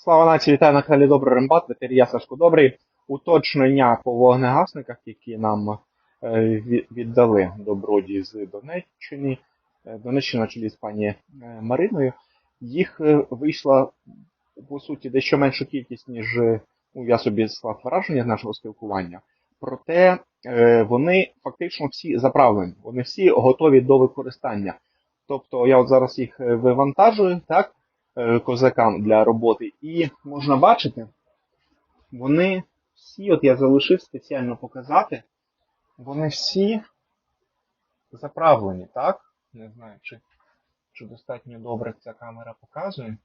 Слава нації, вітаю на каналі Добрий Рембат, ветерія Сашко Добрий. Уточнення по вогнегасниках, які нам е, віддали добродії з Донеччини, Е, Донеччина на чолі з пані е, Мариною. Їх вийшла, по суті, дещо меншу кількість, ніж ну, я собі склав враження з нашого спілкування. Проте вони фактично всі заправлені, вони всі готові до використання. Тобто я от зараз їх вивантажую, так? Е, козакам для роботи. І можна бачити, вони всі, от я залишив спеціально показати, вони всі заправлені, так? Не знаю, чи, чи достатньо добре ця камера показує.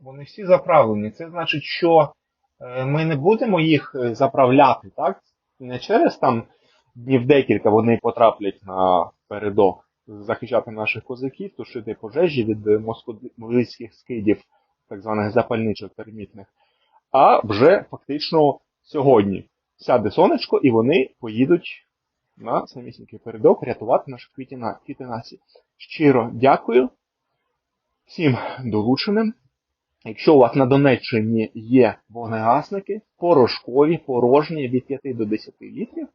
Вони всі заправлені. Це значить, що е, ми не будемо їх е, заправляти, так? Не через там днів декілька вони потраплять на передок захищати наших козаків, тушити пожежі від е, московських скидів, так званих запальничок термітних, а вже фактично сьогодні сяде сонечко, і вони поїдуть на самісінький передок рятувати наші квіті на квіти нації. Щиро дякую всім долученим. Якщо у вас на Донеччині є вогнегасники, порошкові, порожні від 5 до 10 літрів,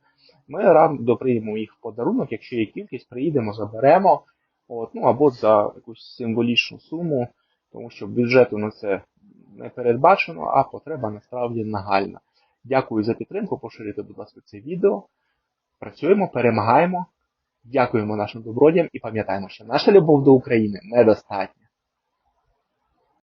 ми радо приймемо їх в подарунок, якщо є кількість, приїдемо, заберемо, от, ну або за якусь символічну суму, тому що бюджету на це не передбачено, а потреба насправді нагальна. Дякую за підтримку, поширюйте, будь ласка, це відео. Працюємо, перемагаємо, дякуємо нашим добродіям і пам'ятаємо, що наша любов до України недостатня.